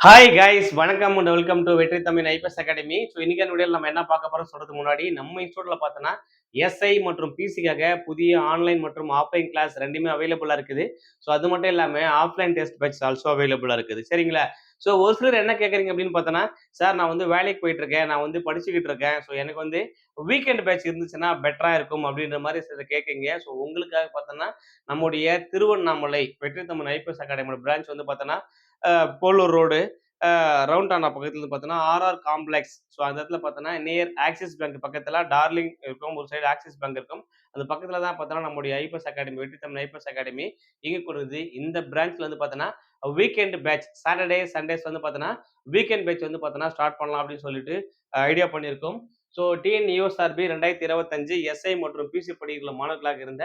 Hi guys வணக்கம் and welcome to Vetri Tamil IPS academy. So இன்னைக்கு வீடியோவில் நம்ம என்ன பார்க்க போறோம் சொல்றதுக்கு முன்னாடி நம்ம இன்ஸ்டியூட்ல பார்த்தோன்னா எஸ்ஐ மற்றும் பிசிக்காக புதிய ஆன்லைன் மற்றும் ஆஃப்லைன் கிளாஸ் ரெண்டுமே அவைலபிளாக இருக்குது. ஸோ அது மட்டும் இல்லாமல் ஆஃப்லைன் டெஸ்ட் பேட்ச் ஆல்சோ அவைலபிளாக இருக்குது. சரிங்களா? ஸோ ஒரு சிலர் என்ன கேட்குறீங்க அப்படின்னு பார்த்தோன்னா சார் நான் வந்து வேலைக்கு போயிட்டு இருக்கேன் நான் வந்து படிச்சுக்கிட்டு இருக்கேன். ஸோ எனக்கு வந்து வீக்கெண்ட் பேட்ச் இருந்துச்சுன்னா பெட்டராக இருக்கும். அப்படின்ற மாதிரி சில கேட்குறீங்க ஸோ உங்களுக்காக பார்த்தோன்னா நம்முடைய திருவண்ணாமலை வெற்றி தமிழ் ஐபிஎஸ் அகாடமியோட பிரான்ச் வந்து பார்த்தோன்னா போலூர் ரோடு ரவுண்டானா பக்கத்துல இருந்து பார்த்தோன்னா ஆர்ஆர் காம்ப்ளெக்ஸ் ஸோ அந்த இடத்துல பார்த்தோன்னா நியர் ஆக்சிஸ் பேங்க் பக்கத்தில் டார்லிங் இருக்கும். ஒரு சைடு ஆக்சிஸ் பேங்க் இருக்கும். அந்த பக்கத்தில் தான் பார்த்தோன்னா நம்முடைய ஐபிஎஸ் அகாடமி வெற்றி தமிழ் ஐபிஎஸ் அகாடமி இங்கே கொடுக்குது இந்த பிரான்ச்சில் வந்து பார்த்தோன்னா வீக்கெண்ட் பேட்ச் சாட்டர்டே சண்டேஸ் வந்து பார்த்தோன்னா வீக்கெண்ட் பேட்ச் வந்து பார்த்தோன்னா ஸ்டார்ட் பண்ணலாம் அப்படின்னு சொல்லிட்டு ஐடியா பண்ணியிருக்கோம். ஸோ டிஎன் யூஎஸ்ஆர்பி ரெண்டாயிரத்தி இருபத்தஞ்சு எஸ்ஐ மற்றும் பிசி படிக்கிற மாணவர்களாக இருந்த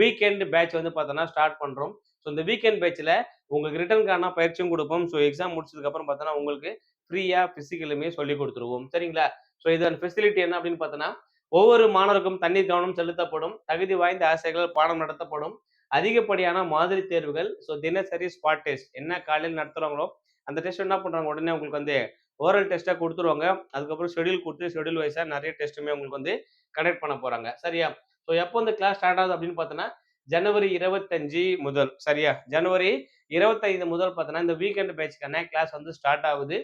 வீக்கெண்ட் பேட்ச் வந்து பார்த்தோன்னா ஸ்டார்ட் பண்ணுறோம் இந்த வீக்கெண்ட் பேச்சில் உங்களுக்கு ரிட்டர்னுக்கான பயிற்சியும் கொடுப்போம். ஸோ எக்ஸாம் முடிச்சதுக்கப்புறம் பார்த்தோன்னா உங்களுக்கு ஃப்ரீயாக ஃபிசிக்கலுமே சொல்லி கொடுத்துருவோம். சரிங்களா? ஸோ இதன் ஃபெசிலிட்டி என்ன அப்படின்னு பார்த்தோன்னா ஒவ்வொரு மாணவருக்கும் தண்ணீர் கவனம் செலுத்தப்படும். தகுதி வாய்ந்த ஆசைகள் பாடம் நடத்தப்படும். அதிகப்படியான மாதிரி தேர்வுகள் ஸோ தினசரி ஸ்பாட் டெஸ்ட் என்ன காலையில் நடத்துகிறாங்களோ அந்த டெஸ்ட் என்ன பண்ணுறாங்க உடனே உங்களுக்கு வந்து ஓரல் டெஸ்ட்டாக கொடுத்துருவாங்க. அதுக்கப்புறம் ஷெடியூல் கொடுத்து ஷெடியூல் வைஸாக நிறைய டெஸ்ட்டுமே உங்களுக்கு வந்து கனெக்ட் பண்ண போகிறாங்க சரியா? ஸோ எப்போ இந்த கிளாஸ் ஸ்டார்ட் ஆகுது அப்படின்னு பார்த்தோன்னா ஜனவரி இருபத்தஞ்சு முதல். சரியா? ஜனவரி இருபத்தைந்து முதல் பார்த்தோன்னா இந்த வீக்கெண்ட் பேச்சுக்கான கிளாஸ் வந்து ஸ்டார்ட் ஆகுது.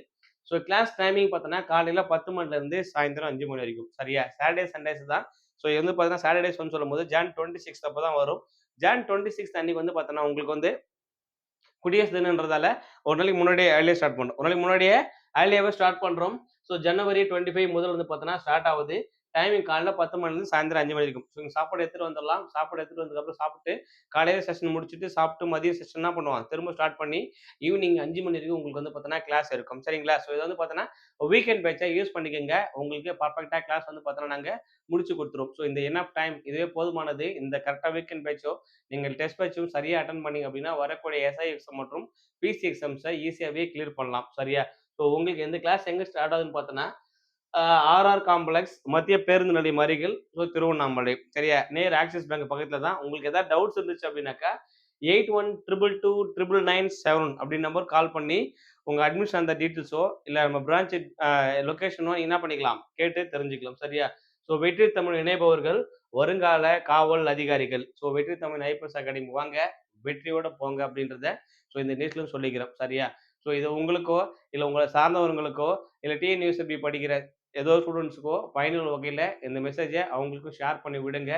ஸோ கிளாஸ் டைமிங் பார்த்தோன்னா காலையில் பத்து மணிலேருந்து சாயந்தரம் அஞ்சு மணி வரைக்கும். சரியா? சாட்டர்டே சண்டேஸ் தான். ஸோ இது வந்து பார்த்தீங்கன்னா சாட்டர்டேஸ் வந்து சொல்லும் போது ஜான் டுவெண்ட்டி சிக்ஸ் அப்போ தான் வரும். ஜான் டுவெண்ட்டி சிக்ஸ் அன்னைக்கு வந்து பார்த்தோன்னா உங்களுக்கு வந்து குடியரசு தினன்றதால ஒரு நாளைக்கு முன்னாடியே ஏர்லியாக ஸ்டார்ட் பண்ணுறோம் ஒரு நாளைக்கு முன்னாடியே ஏர்லியாகவே ஸ்டார்ட் பண்ணுறோம் ஸோ ஜனவரி டுவெண்ட்டி ஃபைவ் முதல் வந்து பார்த்தோன்னா ஸ்டார்ட் ஆகுது. டைமிங் காலைல பத்து மணிலேருந்து சாயந்தரம் அஞ்சு மணி இருக்கும் ஸோ சாப்பாடு எடுத்துகிட்டு வந்துடலாம். சாப்பாடு எடுத்துகிட்டு வந்ததுக்கப்புறம் சாப்பிட்டு காலையில் செஷன் முடிச்சுட்டு சாப்பிட்டு மதியம் செஷன் என்ன பண்ணுவாங்க. திரும்ப ஸ்டார்ட் பண்ணி ஈவினிங் அஞ்சு மணி வரைக்கும் உங்களுக்கு வந்து பார்த்தோன்னா கிளாஸ் இருக்கும். சரிங்களா? ஸோ இது வந்து பார்த்தோன்னா வீக்கெண்ட் பேட்சை யூஸ் பண்ணிக்கோங்க. உங்களுக்கு பர்ஃபெக்டாக கிளாஸ் வந்து பார்த்தோன்னா நாங்கள் முடிச்சு கொடுத்துருவோம். ஸோ இந்த என்ன டைம் இதுவே போதுமானது. இந்த கரெக்டாக வீக்கெண்ட் பேட்சோ நீங்கள் டெஸ்ட் பேட்சும் சரியாக அட்டன் பண்ணிங்க அப்படின்னா வரக்கூடிய எஸ்ஐ எக்ஸாம் மற்றும் பிசி எக்ஸாம்ஸை ஈஸியாகவே கிளியர் பண்ணலாம். சரியா? ஸோ உங்களுக்கு எந்த கிளாஸ் எங்கே ஸ்டார்ட் ஆகுதுன்னு பார்த்தோன்னா ஆர்ஆர் காம்ப்ளெக்ஸ் மத்திய பேருந்து நிலையம் அருகில் ஸோ திருவண்ணாமலை. சரியா? நேர் ஆக்சிஸ் பேங்க் பக்கத்தில் தான். உங்களுக்கு எதாவது டவுட்ஸ் இருந்துச்சு அப்படின்னாக்கா eight one triple two triple nine seven அப்படின்னு நம்பர் கால் பண்ணி உங்கள் அட்மிஷன் அந்த டீட்டெயில்ஸோ இல்லை நம்ம பிரான்ச் லொக்கேஷனோ என்ன பண்ணிக்கலாம்? கேட்டு தெரிஞ்சுக்கலாம். சரியா? ஸோ வெற்றி தமிழ் இணைப்பவர்கள் வருங்கால காவல் அதிகாரிகள். ஸோ வெற்றி தமிழ் ஐபிஎஸ் அகாடமி வாங்க வெற்றியோட போங்க அப்படின்றத ஸோ இந்த நியூஸ்லையும் சொல்லிக்கிறோம். சரியா? ஸோ இது உங்களுக்கோ இல்லை உங்களை சார்ந்தவர்களுக்கோ இல்லை டிஎன்யூஎஸ்பி படிக்கிற ஏதோ ஸ்டூடெண்ட்ஸுக்கோ பயனுள்ள வகையில் இந்த மெசேஜை அவங்களுக்கும் ஷேர் பண்ணி விடுங்க.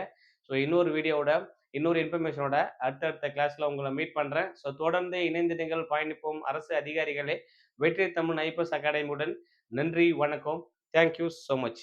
ஸோ இன்னொரு வீடியோவோட இன்னொரு இன்ஃபர்மேஷனோட அடுத்தடுத்த கிளாஸில் உங்களை மீட் பண்ணுறேன் ஸோ தொடர்ந்து இணைந்து நீங்கள் பயணிப்போம். அரசு அதிகாரிகளே வெற்றி தமிழ் ஐபிஎஸ் அகாடமியுடன் நன்றி வணக்கம். Thank you so much